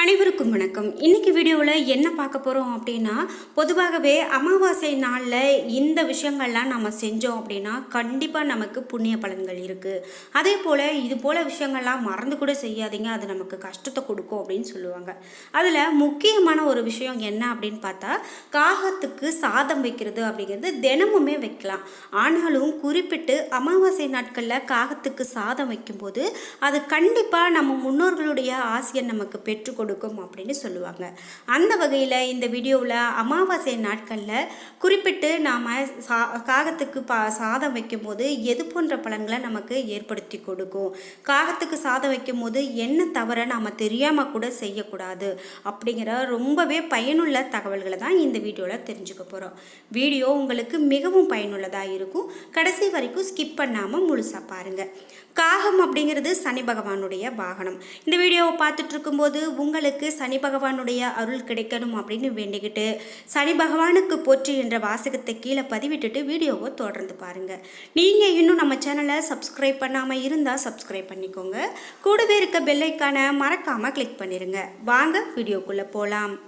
அனைவருக்கும் வணக்கம். இன்னைக்கு வீடியோவில் என்ன பார்க்க போகிறோம் அப்படின்னா பொதுவாகவே அமாவாசை நாளில் இந்த விஷயங்கள்லாம் நம்ம செஞ்சோம் அப்படின்னா கண்டிப்பாக நமக்கு புண்ணிய பலன்கள் இருக்குது அதே போல் இது போல் விஷயங்கள்லாம் மறந்து கூட செய்யாதீங்க. அது நமக்கு கஷ்டத்தை கொடுக்கும் அப்படின்னு சொல்லுவாங்க. அதில் முக்கியமான ஒரு விஷயம் என்ன அப்படின்னு பார்த்தா காகத்துக்கு சாதம் வைக்கிறது அப்படிங்கிறது தினமுமே வைக்கலாம். ஆனாலும் குறிப்பிட்டு அமாவாசை நாட்களில் காகத்துக்கு சாதம் வைக்கும்போது அது கண்டிப்பாக நம்ம முன்னோர்களுடைய ஆசையை நமக்கு பெற்றுக் கொடுக்கும் அப்படின்னு சொல்லுவாங்க. அந்த வகையில் இந்த வீடியோவில் அமாவாசை நாட்களில் குறிப்பிட்டு நாம் சா காகத்துக்கு பா சாதம் வைக்கும்போது எது போன்ற பலன்களை நமக்கு ஏற்படுத்தி கொடுக்கும். காகத்துக்கு சாதம் வைக்கும்போது என்ன தவிர நாம் தெரியாமல் கூட செய்யக்கூடாது அப்படிங்கிற ரொம்பவே பயனுள்ள தகவல்களை தான் இந்த வீடியோவில் தெரிஞ்சுக்க போகிறோம் வீடியோ உங்களுக்கு மிகவும் பயனுள்ளதாக இருக்கும். கடைசி வரைக்கும் ஸ்கிப் பண்ணாமல் முழுசாக பாருங்கள் காகம் அப்படிங்கிறது சனி பகவானுடைய வாகனம். இந்த வீடியோவை பார்த்துட்டு இருக்கும்போது உங்களுக்கு சனி பகவானுடைய அருள் கிடைக்கணும் அப்படின்னு வேண்டிக்கிட்டு சனி பகவானுக்கு போற்றி என்ற வாசகத்தை கீழே பதிவிட்டுட்டு வீடியோவை தொடர்ந்து பாருங்கள் நீங்கள் இன்னும் நம்ம சேனலை சப்ஸ்கிரைப் பண்ணாமல் இருந்தால் சப்ஸ்கிரைப் பண்ணிக்கோங்க. கூடவே இருக்க பெல்லைக்கான மறக்காமல் கிளிக் பண்ணிடுங்க வாங்க வீடியோக்குள்ளே போகலாம்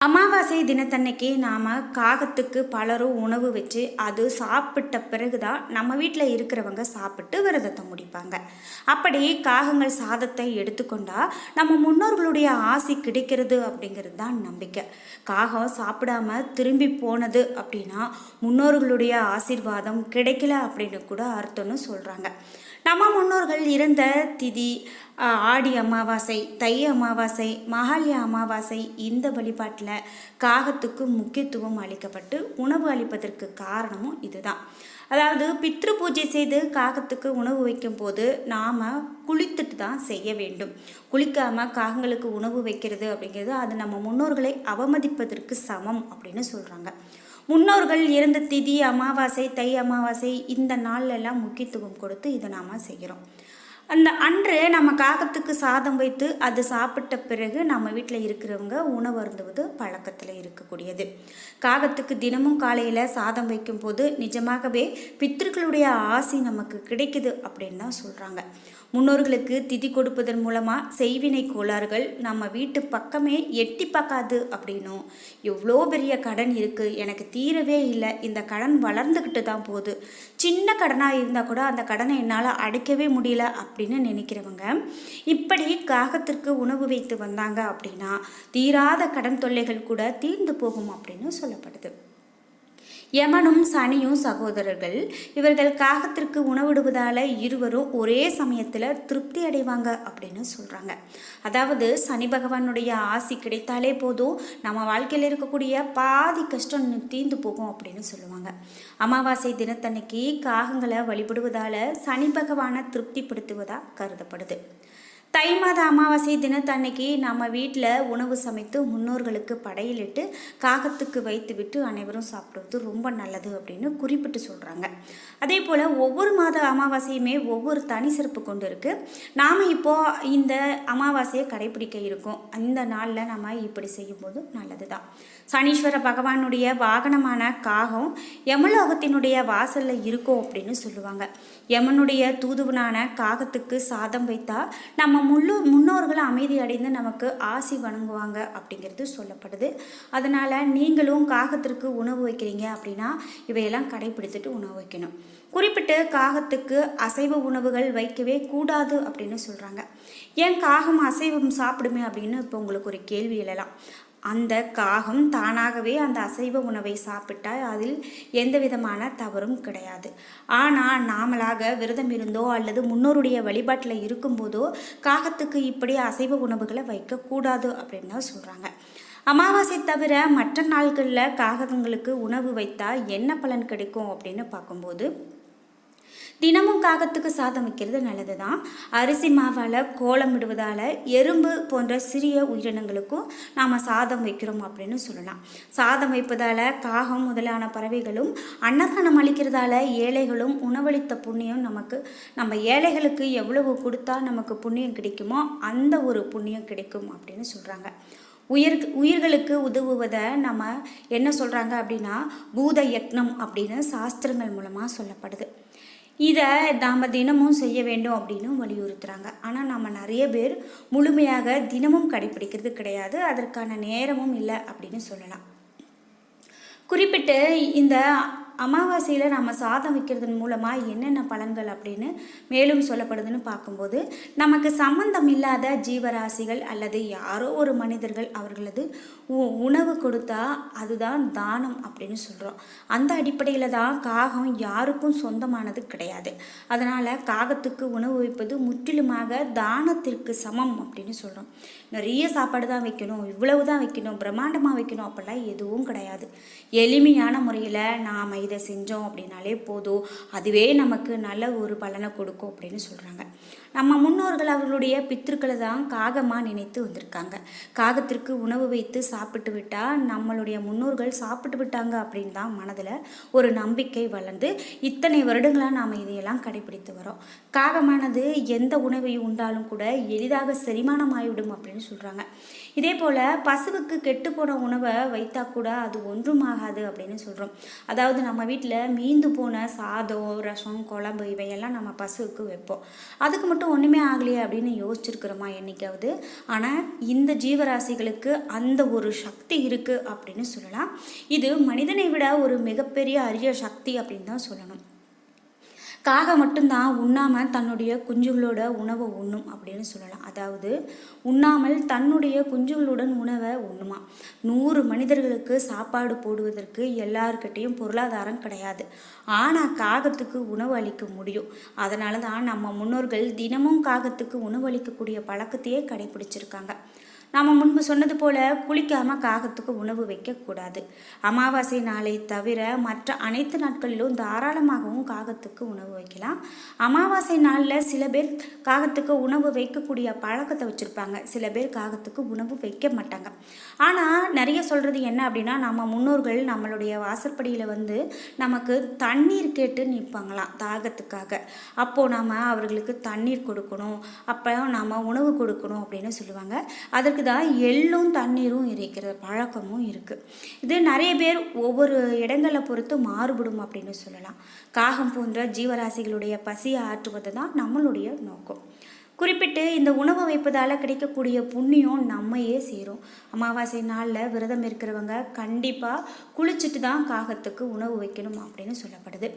அமாவாசை தினத்தன்னைக்கு நாம் காகத்துக்கு பலரும் உணவு வச்சு அது சாப்பிட்ட பிறகு தான் நம்ம வீட்டில் இருக்கிறவங்க சாப்பிட்டு விரதத்தை முடிப்பாங்க. அப்படி காகங்கள் சாதத்தை எடுத்துக்கொண்டா நம்ம முன்னோர்களுடைய ஆசி கிடைக்கிறது அப்படிங்கிறது தான் நம்பிக்கை. காகம் சாப்பிடாம திரும்பி போனது அப்படின்னா முன்னோர்களுடைய ஆசீர்வாதம் கிடைக்கல அப்படின்னு கூட அர்த்தம்னு சொல்கிறாங்க நம்ம முன்னோர்கள் இருந்த திதி ஆடி அமாவாசை தை அமாவாசை மகாலய அமாவாசை இந்த வழிபாட்டில் காகத்துக்கு முக்கியத்துவம் அளிக்கப்பட்டு உணவு அளிப்பதற்கு காரணமும் இதுதான். அதாவது பித்ரு பூஜை செய்து காகத்துக்கு உணவு வைக்கும்போது நாம் குளித்துட்டு தான் செய்ய வேண்டும். குளிக்காமல் காகங்களுக்கு உணவு வைக்கிறது அப்படிங்கிறது அது நம்ம முன்னோர்களை அவமதிப்பதற்கு சமம் அப்படின்னு சொல்கிறாங்க முன்னோர்கள் இறந்த திதி அமாவாசை தை அமாவாசை இந்த நாள்லெல்லாம் முக்கியத்துவம் கொடுத்து இதை நாம் செய்கிறோம் அந்த அன்று நம்ம காகத்துக்கு சாதம் வைத்து அது சாப்பிட்ட பிறகு நம்ம வீட்டில் இருக்கிறவங்க உணவு அருந்துவது பழக்கத்தில் இருக்கக்கூடியது. காகத்துக்கு தினமும் காலையில் சாதம் வைக்கும்போது நிஜமாகவே பித்திருக்களுடைய ஆசி நமக்கு கிடைக்குது அப்படின்னு தான் சொல்கிறாங்க முன்னோர்களுக்கு திதி கொடுப்பதன் மூலமாக செய்வினை கோளாறுகள் நம்ம வீட்டு பக்கமே எட்டி பார்க்காது அப்படின்னும். எவ்வளோ பெரிய கடன் இருக்குது எனக்கு தீரவே இல்லை இந்த கடன் வளர்ந்துக்கிட்டு தான் போகுது. சின்ன கடனாக இருந்தால் கூட அந்த கடனை என்னால் அடைக்கவே முடியல அப்படின்னு நினைக்கிறவங்க இப்படி காகத்திற்கு உணவு வைத்து வந்தாங்க அப்படின்னா தீராத கடன் தொல்லைகள் கூட தீர்ந்து போகும் அப்படின்னு சொல்லப்படுது. யமனும் சனியும் சகோதரர்கள். இவர்கள் காகத்திற்கு உணவிடுவதால் இருவரும் ஒரே சமயத்தில் திருப்தி அடைவாங்க அப்படின்னு சொல்கிறாங்க அதாவது சனி பகவானுடைய ஆசி கிடைத்தாலே போதும். நம்ம வாழ்க்கையில் இருக்கக்கூடிய பாதி கஷ்டம் தீர்ந்து போகும் அப்படின்னு சொல்லுவாங்க. அமாவாசை தினத்தன்னைக்கு காகங்களை வழிபடுவதால் சனி பகவானை திருப்திப்படுத்துவதாக கருதப்படுது. தை மாத அமாவாசை தினத்தன்னைக்கு நம்ம வீட்டில் உணவு சமைத்து முன்னோர்களுக்கு படையலிட்டு காகத்துக்கு வைத்து விட்டு அனைவரும் சாப்பிடுவது ரொம்ப நல்லது அப்படின்னு குறிப்பிட்டு சொல்கிறாங்க அதே போல் ஒவ்வொரு மாத அமாவாசையுமே ஒவ்வொரு தனி சிறப்பு கொண்டு இருக்குது நாம் இப்போது இந்த அமாவாசையை கடைபிடிக்க இருக்கோம். இந்த நாளில் நம்ம இப்படி செய்யும்போது நல்லது தான் சனீஸ்வர பகவானுடைய வாகனமான காகம் யமலோகத்தினுடைய வாசலில் இருக்கும் அப்படின்னு சொல்லுவாங்க. யமனுடைய தூதுவனான காகத்துக்கு சாதம் வைத்தா நம்ம முள்ளு முன்னோர்கள் அமைதி அடைந்து நமக்கு ஆசி வணங்குவாங்க அப்படிங்கிறது சொல்லப்படுது. அதனால் நீங்களும் காகத்திற்கு உணவு வைக்கிறீங்க அப்படின்னா இவையெல்லாம் கடைபிடித்துட்டு உணவு வைக்கணும். குறிப்பிட்டு காகத்துக்கு அசைவ உணவுகள் வைக்கவே கூடாது அப்படின்னு சொல்கிறாங்க ஏன் காகம் அசைவம் சாப்பிடுமே அப்படின்னு இப்போ உங்களுக்கு ஒரு கேள்வி எழலாம். அந்த காகம் தானாகவே அந்த அசைவ உணவை சாப்பிட்டால் அதில் எந்த விதமான தவறும் கிடையாது. ஆனால் நாமளாக விரதம் இருந்தோ அல்லது முன்னோருடைய வழிபாட்டில் இருக்கும்போதோ காகத்துக்கு இப்படி அசைவ உணவுகளை வைக்கக்கூடாது அப்படின்னு தான் சொல்கிறாங்க அமாவாசை தவிர மற்ற நாட்களில் காகங்களுக்கு உணவு வைத்தால் என்ன பலன் கிடைக்கும் அப்படின்னு பார்க்கும்போது தினமும் காகத்துக்கு சாதம் வைக்கிறது நல்லது தான் அரிசி மாவால் கோலம் விடுவதால் எறும்பு போன்ற சிறிய உயிரினங்களுக்கும் நாம் சாதம் வைக்கிறோம் அப்படின்னு சொல்லலாம். சாதம் வைப்பதால் காகம் முதலான பறவைகளும் அன்னதானம் அளிக்கிறதால ஏழைகளும் உணவளித்த புண்ணியம் நமக்கு நம்ம ஏழைகளுக்கு எவ்வளவு கொடுத்தா நமக்கு புண்ணியம் கிடைக்குமோ அந்த ஒரு புண்ணியம் கிடைக்கும் அப்படின்னு சொல்கிறாங்க உயிர் உயிர்களுக்கு உதவுவதை நம்ம என்ன சொல்கிறாங்க அப்படின்னா பூத யக்னம் அப்படின்னு சாஸ்திரங்கள் மூலமாக சொல்லப்படுது. இதை நாம் தினமும் செய்ய வேண்டும் அப்படின்னு வலியுறுத்துகிறாங்க ஆனால் நம்ம நிறைய பேர் முழுமையாக தினமும் கடைபிடிக்கிறது கிடையாது. அதற்கான நேரமும் இல்லை அப்படின்னு சொல்லலாம். குறிப்பிட்டு இந்த அமாவாசையில் நம்ம சாதம் வைக்கிறதன் மூலமாக என்னென்ன பலன்கள் அப்படின்னு மேலும் சொல்லப்படுதுன்னு பார்க்கும்போது நமக்கு சம்பந்தம் இல்லாத ஜீவராசிகள் அல்லது யாரோ ஒரு மனிதர்கள் அவர்களது உணவு கொடுத்தா அதுதான் தானம் அப்படின்னு சொல்கிறோம் அந்த அடிப்படையில் தான் காகம் யாருக்கும் சொந்தமானது கிடையாது. அதனால் காகத்துக்கு உணவு வைப்பது முற்றிலுமாக தானத்திற்கு சமம் அப்படின்னு சொல்கிறோம் நிறைய சாப்பாடு தான் வைக்கணும் இவ்வளவு தான் வைக்கணும் பிரம்மாண்டமாக வைக்கணும் அப்படிலாம் எதுவும் கிடையாது. எளிமையான முறையில் நாம் இதை செஞ்சோம் அப்படின்னாலே போதும். அதுவே நமக்கு நல்ல ஒரு பலனை கொடுக்கும் அப்படின்னு சொல்கிறாங்க நம்ம முன்னோர்கள் அவர்களுடைய பித்திருக்களை தான் காகமாக நினைத்து வந்திருக்காங்க. காகத்திற்கு உணவு வைத்து சாப்பிட்டு விட்டால் நம்மளுடைய முன்னோர்கள் சாப்பிட்டு விட்டாங்க அப்படின்னு தான் மனதில் ஒரு நம்பிக்கை வளர்ந்து இத்தனை வருடங்களாக நாம் இதையெல்லாம் கடைபிடித்து வரோம் காகமானது எந்த உணவை உண்டாலும் கூட எளிதாக செரிமானம் ஆகிவிடும் அப்படின்னு சொல்கிறாங்க இதே போல் பசுவுக்கு கெட்டுப்போன உணவை வைத்தா கூட அது ஒன்றும் ஆகாது அப்படின்னு சொல்கிறோம் அதாவது நம்ம வீட்டில் மீந்து போன சாதம் ரசம் குழம்பு இவையெல்லாம் நம்ம பசுவுக்கு வைப்போம். அதுக்கு மட்டும் ஒன்றுமே ஆகலையே அப்படின்னு யோசிச்சிருக்கிறோமா என்னைக்காவது? ஆனால் இந்த ஜீவராசிகளுக்கு அந்த ஒரு சக்தி இருக்குது அப்படின்னு சொல்லலாம். இது மனிதனை விட ஒரு மிகப்பெரிய அரிய சக்தி அப்படின்னு தான் சொல்லணும். காகம் மட்டும்தான் உண்ணாமல் தன்னுடைய குஞ்சுகளோட உணவை உண்ணும் அப்படின்னு சொல்லலாம். அதாவது உண்ணாமல் தன்னுடைய குஞ்சுகளுடன் உணவை உண்ணுமா? நூறு மனிதர்களுக்கு சாப்பாடு போடுவதற்கு எல்லாருக்கிட்டேயும் பொருளாதாரம் கிடையாது. ஆனால் காகத்துக்கு உணவு அளிக்க முடியும். அதனால தான் நம்ம முன்னோர்கள் தினமும் காகத்துக்கு உணவு அளிக்கக்கூடிய பழக்கத்தையே கடைபிடிச்சிருக்காங்க. நாம் முன்பு சொன்னது போல குளிக்காமல் காகத்துக்கு உணவு வைக்கக்கூடாது அமாவாசை நாளை தவிர மற்ற அனைத்து நாட்களிலும் தாராளமாகவும் காகத்துக்கு உணவு வைக்கலாம். அமாவாசை நாளில் சில பேர் காகத்துக்கு உணவு வைக்கக்கூடிய பழக்கத்தை வச்சுருப்பாங்க. சில பேர் காகத்துக்கு உணவு வைக்க மாட்டாங்க. ஆனால் நிறைய சொல்கிறது என்ன அப்படின்னா நம்ம முன்னோர்கள் நம்மளுடைய வாசற்படியில் வந்து நமக்கு தண்ணீர் கேட்டு நிற்பாங்களாம் தாகத்துக்காக. அப்போது நாம் அவர்களுக்கு தண்ணீர் கொடுக்கணும். அப்போ நாம் உணவு கொடுக்கணும் அப்படின்னு சொல்லுவாங்க. அதற்கு தான் எள்ளும் தண்ணீரும் இருக்கிற பழக்கமும் இருக்குது இது நிறைய பேர் ஒவ்வொரு இடங்களை பொறுத்து மாறுபடும் அப்படின்னு சொல்லலாம். காகம் போன்ற ஜீவராசிகளுடைய பசியை ஆற்றுவது தான் நம்மளுடைய நோக்கம். குறிப்பிட்டு இந்த உணவு வைப்பதால் கிடைக்கக்கூடிய புண்ணியம் நம்மையே சேரும். அமாவாசை நாளில் விரதம் இருக்கிறவங்க கண்டிப்பாக குளிச்சுட்டு தான் காகத்துக்கு உணவு வைக்கணும் அப்படின்னு சொல்லப்படுது.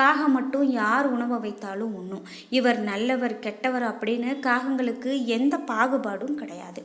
காகம் மட்டும் யார் உணவை வைத்தாலும் ஒன்றும் இவர் நல்லவர் கெட்டவர் அப்படின்னு காகங்களுக்கு எந்த பாகுபாடும் கிடையாது.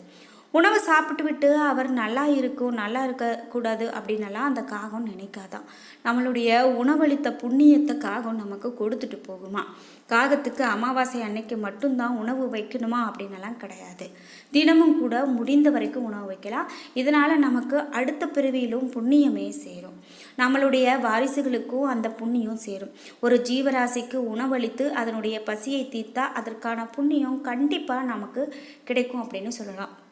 உணவை சாப்பிட்டு விட்டு அவர் நல்லா இருக்கும் நல்லா இருக்கக்கூடாது அப்படின்னலாம் அந்த காகம் நினைக்காதான் நம்மளுடைய உணவளித்த புண்ணியத்தை காகம் நமக்கு கொடுத்துட்டு போகுமா? காகத்துக்கு அமாவாசை அன்னைக்கு மட்டும்தான் உணவு வைக்கணுமா அப்படின்னலாம் கிடையாது. தினமும் கூட முடிந்த வரைக்கும் உணவு வைக்கலாம். இதனால் நமக்கு அடுத்த பிறவியிலும் புண்ணியமே சேரும். நம்மளுடைய வாரிசுகளுக்கும் அந்த புண்ணியம் சேரும். ஒரு ஜீவராசிக்கு உணவளித்து அதனுடைய பசியை தீர்த்தா அதற்கான புண்ணியம் கண்டிப்பாக நமக்கு கிடைக்கும் அப்படின்னு சொல்லலாம்.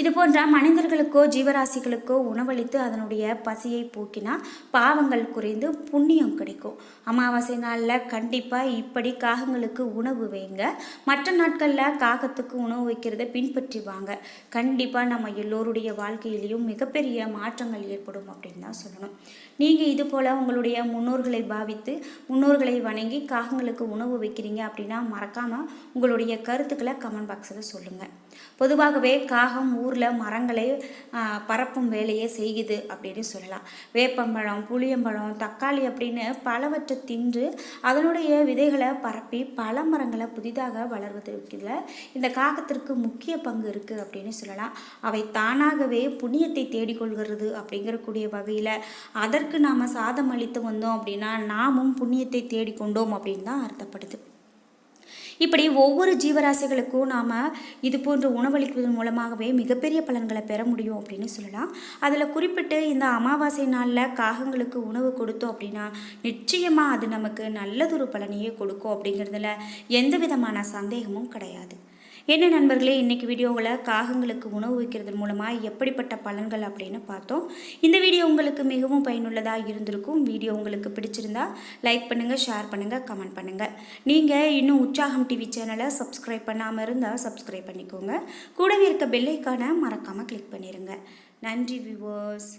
இது போன்ற மனிதர்களுக்கோ ஜீவராசிகளுக்கோ உணவளித்து அதனுடைய பசியை போக்கினா பாவங்கள் குறைந்து புண்ணியம் கிடைக்கும். அமாவாசை நாளில் கண்டிப்பாக இப்படி காகங்களுக்கு உணவு வைங்க. மற்ற நாட்களில் காகத்துக்கு உணவு வைக்கிறத பின்பற்றி வாங்க கண்டிப்பாக நம்ம எல்லோருடைய வாழ்க்கையிலையும் மிகப்பெரிய மாற்றங்கள் ஏற்படும் அப்படின்னு தான் சொல்லணும். நீங்கள் இது போல் உங்களுடைய முன்னோர்களை பாவித்து முன்னோர்களை வணங்கி காகங்களுக்கு உணவு வைக்கிறீங்க அப்படின்னா மறக்காமல் உங்களுடைய கருத்துக்களை கமெண்ட் பாக்ஸில் சொல்லுங்கள் பொதுவாகவே காகம் ஊரில் மரங்களை பரப்பும் வேலையை செய்யுது அப்படின்னு சொல்லலாம். வேப்பம்பழம் புளியம்பழம் தக்காளி அப்படின்னு பலவற்றை தின்று அதனுடைய விதைகளை பரப்பி பல மரங்களை புதிதாக வளர்வதற்குல இந்த காகத்திற்கு முக்கிய பங்கு இருக்குது அப்படின்னு சொல்லலாம். அவை தானாகவே புண்ணியத்தை தேடிக்கொள்கிறது அப்படிங்கிறக்கூடிய வகையில் அதற்கு நாம் சாதம் அளித்து வந்தோம் அப்படின்னா நாமும் புண்ணியத்தை தேடிக்கொண்டோம் அப்படின்னு தான் அர்த்தப்படுது. இப்படி ஒவ்வொரு ஜீவராசிகளுக்கும் நாம் இது போன்ற உணவளிப்பதன் மூலமாகவே மிகப்பெரிய பலன்களை பெற முடியும் அப்படின்னு சொல்லலாம். அதில் குறிப்பிட்டு இந்த அமாவாசை நாளில் காகங்களுக்கு உணவு கொடுத்தோம் அப்படின்னா நிச்சயமாக அது நமக்கு நல்லதொரு பலனையே கொடுக்கும் அப்படிங்கிறதுல எந்த விதமான சந்தேகமும் கிடையாது. என்ன நண்பர்களே இன்றைக்கி வீடியோவில் காகங்களுக்கு உணவு வைக்கிறது மூலமாக எப்படிப்பட்ட பலன்கள் அப்படின்னு பார்த்தோம். இந்த வீடியோ உங்களுக்கு மிகவும் பயனுள்ளதாக இருந்திருக்கும். வீடியோ உங்களுக்கு பிடிச்சிருந்தா லைக் பண்ணுங்கள் ஷேர் பண்ணுங்கள் கமெண்ட் பண்ணுங்கள் நீங்கள் இன்னும் உற்சாகம் டிவி சேனலை சப்ஸ்கிரைப் பண்ணாமல் இருந்தால் சப்ஸ்கிரைப் பண்ணிக்கோங்க. கூடவே இருக்க பெல்லைக்கான மறக்காமல் கிளிக் பண்ணிடுங்க நன்றி வியூவர்ஸ்